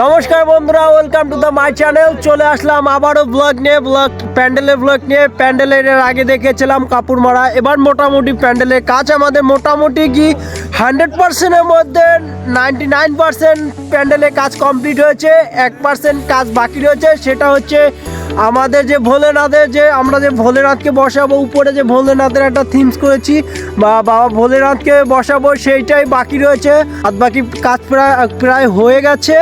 নমস্কার বন্ধুরা welcome to the my channel চলে আসলাম আবারও ব্লগ নিয়ে ব্লগ প্যান্ডেলের ব্লগ নিয়ে। প্যান্ডেলের আগে দেখেছিলাম কাপড় মারা এবার মোটামুটি প্যান্ডেলের কাজ আমাদের মোটামুটি কি হান্ড্রেড পার্সেন্টের মধ্যে নাইনটি নাইন পার্সেন্ট প্যান্ডেলের কাজ কমপ্লিট হয়েছে, এক পার্সেন্ট কাজ বাকি রয়েছে। সেটা হচ্ছে আমাদের যে ভোলেনাথের যে, আমরা যে ভোলেনাথকে বসাবো, উপরে যে ভোলেনাথের একটা থিমস করেছি, বা বাবা ভোলেনাথকে বসাবো, সেইটাই বাকি রয়েছে। আর বাকি কাজ প্রায় প্রায় হয়ে গেছে।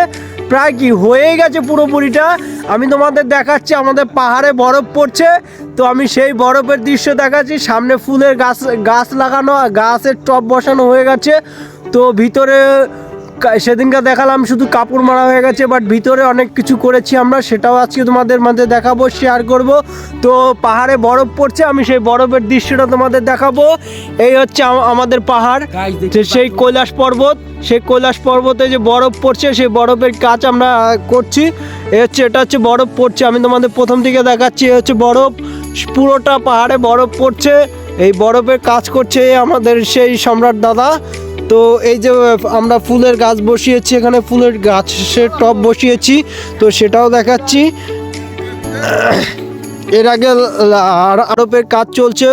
প্রায় কি হয়ে গেছে পুরোপুরিটা? আমি তোমাদের দেখাচ্ছি, আমাদের পাহাড়ে বরফ পড়ছে। তো আমি সেই বরফের দৃশ্য দেখাচ্ছি, সামনে ফুলের গাছ গাছ লাগানো, গাছের টপ বসানো হয়ে গেছে। তো ভিতরে কা- সেদিনকে দেখালাম শুধু কাপড় মারা হয়ে গেছে বাট ভিতরে অনেক কিছু করেছি আমরা সেটাও আজকে তোমাদের মাঝে দেখাবো শেয়ার করব। তো পাহাড়ে বরফ পড়ছে আমি সেই বরফের দৃশ্যটা তোমাদের দেখাবো। এই হচ্ছে আমাদের পাহাড় যে সেই কৈলাস পর্বত সেই কৈলাস পর্বতে যে বরফ পড়ছে সেই বরফের কাজ আমরা করছি। এ হচ্ছে এটা হচ্ছে বরফ পড়ছে আমি তোমাদের প্রথম দিকে দেখাচ্ছি এ হচ্ছে বরফ। পুরোটা পাহাড়ে বরফ পড়ছে এই বরফের কাজ করছে আমাদের সেই সম্রাট দাদা। তো এই যে আমরা ফুলের গাছ বসিয়েছি, এখানে ফুলের গাছের টব বসিয়েছি, তো সেটাও দেখাচ্ছি। এর আগে আর- আরবের কাজ চলছে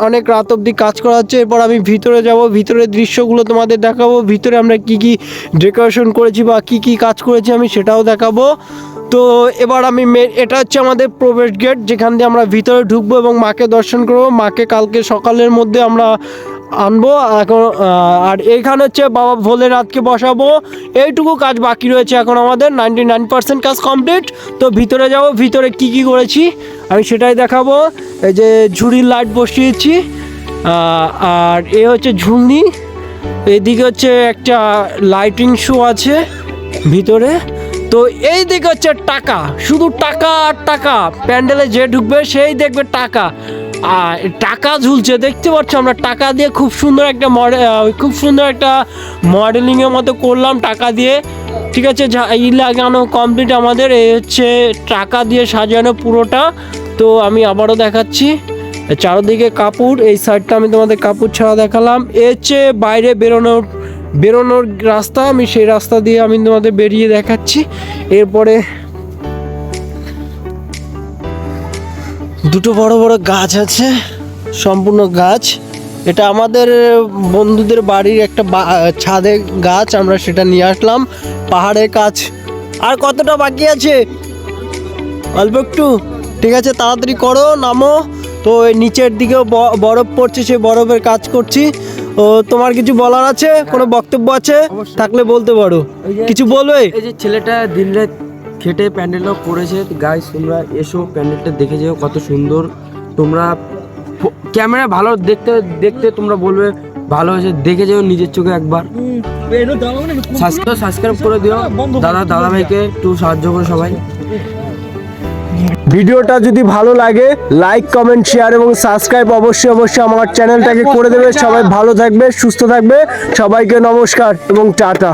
অনেক রাত অবধি কাজ করা হচ্ছে, এরপর আমি ভিতরে যাব, ভিতরের দৃশ্যগুলো তোমাদের দেখাবো, ভিতরে আমরা কি কি ডেকোরেশন করেছি বা কি কি কাজ করেছি আমি সেটাও দেখাবো। তো এবার আমি এটা হচ্ছে আমাদের প্রবেশ গেট, যেখান দিয়ে আমরা ভিতরে ঢুকবো এবং মাকে দর্শন করব। মাকে কালকে সকালের মধ্যে আমরা আনব, এখন আর এইখানে হচ্ছে বাবা ভোলেনাথকে বসাবো। এইটুকু কাজ বাকি রয়েছে এখন আমাদের নাইনটি নাইন পার্সেন্ট কাজ কমপ্লিট তো ভিতরে যাব, ভিতরে কি কি করেছি, আমি সেটাই দেখাবো। এই যে ঝুড়ির লাইট বসিয়েছি আর এ হচ্ছে ঝুলনি। এদিকে হচ্ছে একটা লাইটিং শো আছে ভিতরে। তো এই দিকে হচ্ছে টাকা, শুধু টাকা আর টাকা। প্যান্ডেলে যে ঢুকবে, সেই দেখবে টাকা। টাকা ঝুলছে, দেখতে পাচ্ছ আমরা, টাকা দিয়ে খুব সুন্দর একটা মডেল খুব সুন্দর একটা মডেলিংয়ের মতো করলাম টাকা দিয়ে। ঠিক আছে, যা ই লাগানো কমপ্লিট আমাদের, এই হচ্ছে টাকা দিয়ে সাজানো পুরোটা। তো আমি আবারও দেখাচ্ছি, চারদিকে কাপড়, এই সাইডটা আমি তোমাদের কাপড় ছাড়া দেখালাম। এর চেয়ে বাইরে বেরোনোর বেরোনোর রাস্তা, আমি সেই রাস্তা দিয়ে আমি তোমাদের বেরিয়ে দেখাচ্ছি। এরপরে দুটো বড় বড় গাছ আছে সম্পূর্ণ গাছ। এটা আমাদের বন্ধুদের বাড়ির একটা ছাদে গাছ আমরা সেটা নিয়ে আসলাম পাহাড়ের কাজ আর কতটা বাকি আছে? অল্প একটু। ঠিক আছে তাড়াতাড়ি করো নামো। তো এই নিচের দিকেও বরফ পড়ছে সেই বরফের কাজ করছি। ও তোমার কিছু বলার আছে? কোনো বক্তব্য আছে? থাকলে বলতে পারো। কিছু বলবে? এই যে ছেলেটা দিনরাত খেটে প্যান্ডেলটা করেছে। গাইস তোমরা এসো প্যান্ডেলটা দেখে যেও, কত সুন্দর। তোমরা ক্যামেরা ভালো দেখতে দেখতে তোমরা বলবে, ভালো হয়েছে। দেখে যেও নিজের চোখে একবার। সাবস্ক্রাইব সাবস্ক্রাইব করে দিও। দাদা দাদা ভাইকে একটু সাহায্য করো সবাই। ভিডিওটা যদি ভালো লাগে লাইক কমেন্ট শেয়ার এবং সাবস্ক্রাইব অবশ্যই অবশ্যই আমার চ্যানেলটাকে করে দেবে। সবাই ভালো থাকবে, সুস্থ থাকবে। সবাইকে নমস্কার এবং টাটা।